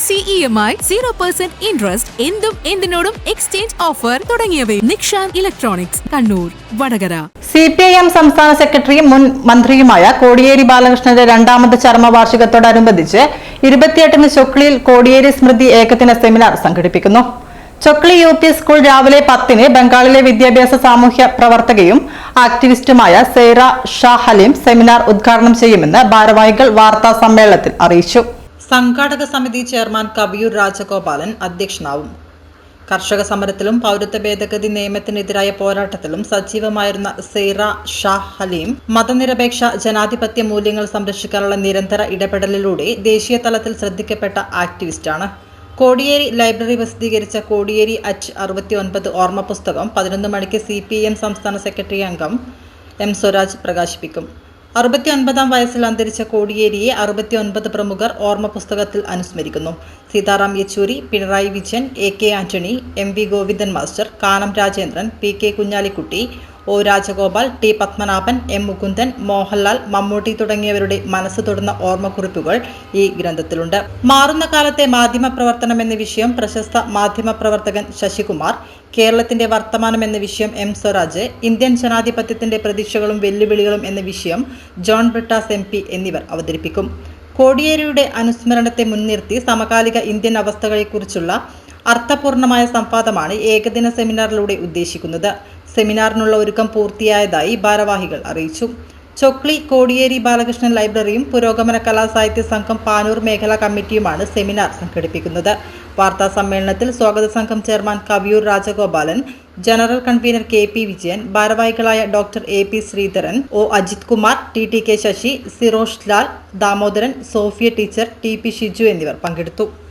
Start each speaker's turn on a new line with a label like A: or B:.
A: Easy E zero percent interest എന്തും എന്തിനോടും exchange offer തുടങ്ങിയവയും electronics Kannur Vadakara.
B: C P I M സംസ്ഥാന സെക്രട്ടറിയും മുൻ മന്ത്രിയുമായ കോടിയേരി ബാലകൃഷ്ണന്റെ രണ്ടാമത് ചരമവാർഷികത്തോടനുബന്ധിച്ച് ഇരുപത്തിയെട്ടിന് ചൊക്ലിയിൽ കോടിയേരി സ്മൃതി ഏകദിന സെമിനാർ സംഘടിപ്പിക്കുന്നു. ചൊക്ലി യു പി സ്കൂൾ രാവിലെ പത്തിന് ബംഗാളിലെ വിദ്യാഭ്യാസ സാമൂഹ്യ പ്രവർത്തകയും ആക്ടിവിസ്റ്റുമായ സെയ്റ ഷാ ഹലീം സെമിനാർ ഉദ്ഘാടനം ചെയ്യുമെന്ന് ഭാരവാഹികൾ വാർത്താ സമ്മേളനത്തിൽ അറിയിച്ചു. സംഘാടക സമിതി ചെയർമാൻ കവിയൂർ രാജഗോപാലൻ അധ്യക്ഷനാവും. കർഷക സമരത്തിലും പൗരത്വ ഭേദഗതി നിയമത്തിനെതിരായ പോരാട്ടത്തിലും സജീവമായിരുന്ന സെയ്റ ഷാ ഹലീം മതനിരപേക്ഷ ജനാധിപത്യ മൂല്യങ്ങൾ സംരക്ഷിക്കാനുള്ള നിരന്തര ഇടപെടലിലൂടെ ദേശീയ തലത്തിൽ ശ്രദ്ധിക്കപ്പെട്ട ആക്ടിവിസ്റ്റാണ്. കോടിയേരി ലൈബ്രറി പ്രസിദ്ധീകരിച്ച കോടിയേരി അച്ച് അറുപത്തി ഒൻപത് ഓർമ്മ പുസ്തകം പതിനൊന്ന് മണിക്ക് സി പി എം സംസ്ഥാന സെക്രട്ടറി അംഗം എം സ്വരാജ് പ്രകാശിപ്പിക്കും. അറുപത്തി ഒൻപതാം വയസ്സിൽ അന്തരിച്ച കോടിയേരിയെ അറുപത്തി ഒൻപത് പ്രമുഖർ ഓർമ്മ പുസ്തകത്തിൽ അനുസ്മരിക്കുന്നു. Sitaram Yechury Pinarayi Vijayan A K Antony M V Govindan master Kanam Rajendran P K Kunhalikutty O Rajagopal T Padmanabhan M Mukundan Mohanlal Mammootty തുടങ്ങിയവരുടെ മനസ്സ് തൊടുന്ന ഓർമ്മക്കുറിപ്പുകൾ ഈ ഗ്രന്ഥത്തിലുണ്ട്. മാറുന്ന കാലത്തെ മാധ്യമ പ്രവർത്തനം എന്ന വിഷയം പ്രശസ്ത മാധ്യമ പ്രവർത്തകൻ ശശികുമാർ കേരളത്തിന്റെ വർത്തമാനം എന്ന വിഷയം എം സ്വരാജ് ഇന്ത്യൻ ജനാധിപത്യത്തിന്റെ പ്രതീക്ഷകളും വെല്ലുവിളികളും എന്ന വിഷയം ജോൺ ബ്രിട്ടാസ് എം എന്നിവർ അവതരിപ്പിക്കും. കോടിയേരിയുടെ അനുസ്മരണത്തെ മുൻനിർത്തി സമകാലിക ഇന്ത്യൻ അവസ്ഥകളെക്കുറിച്ചുള്ള അർത്ഥപൂർണമായ സംവാദമാണ് ഏകദിന സെമിനാറിലൂടെ ഉദ്ദേശിക്കുന്നത്. സെമിനാറിനുള്ള ഒരുക്കം പൂർത്തിയായതായി ഭാരവാഹികൾ അറിയിച്ചു. ചൊക്ലി കോടിയേരി ബാലകൃഷ്ണൻ ലൈബ്രറിയും പുരോഗമന കലാസാഹിത്യ സംഘം പാനൂർ മേഖലാ കമ്മിറ്റിയുമാണ് സെമിനാർ സംഘടിപ്പിക്കുന്നത്. വാർത്താ സമ്മേളനത്തിൽ സ്വാഗത സംഘം chairman Kaviyoor Rajagopalan general convener K P Vijayan ഭാരവാഹികളായ doctor A P Sreedharan O Ajith Kumar T T K Sasi Sirosh Lal Damodaran Sophia teacher T P Shiju എന്നിവർ പങ്കെടുത്തു.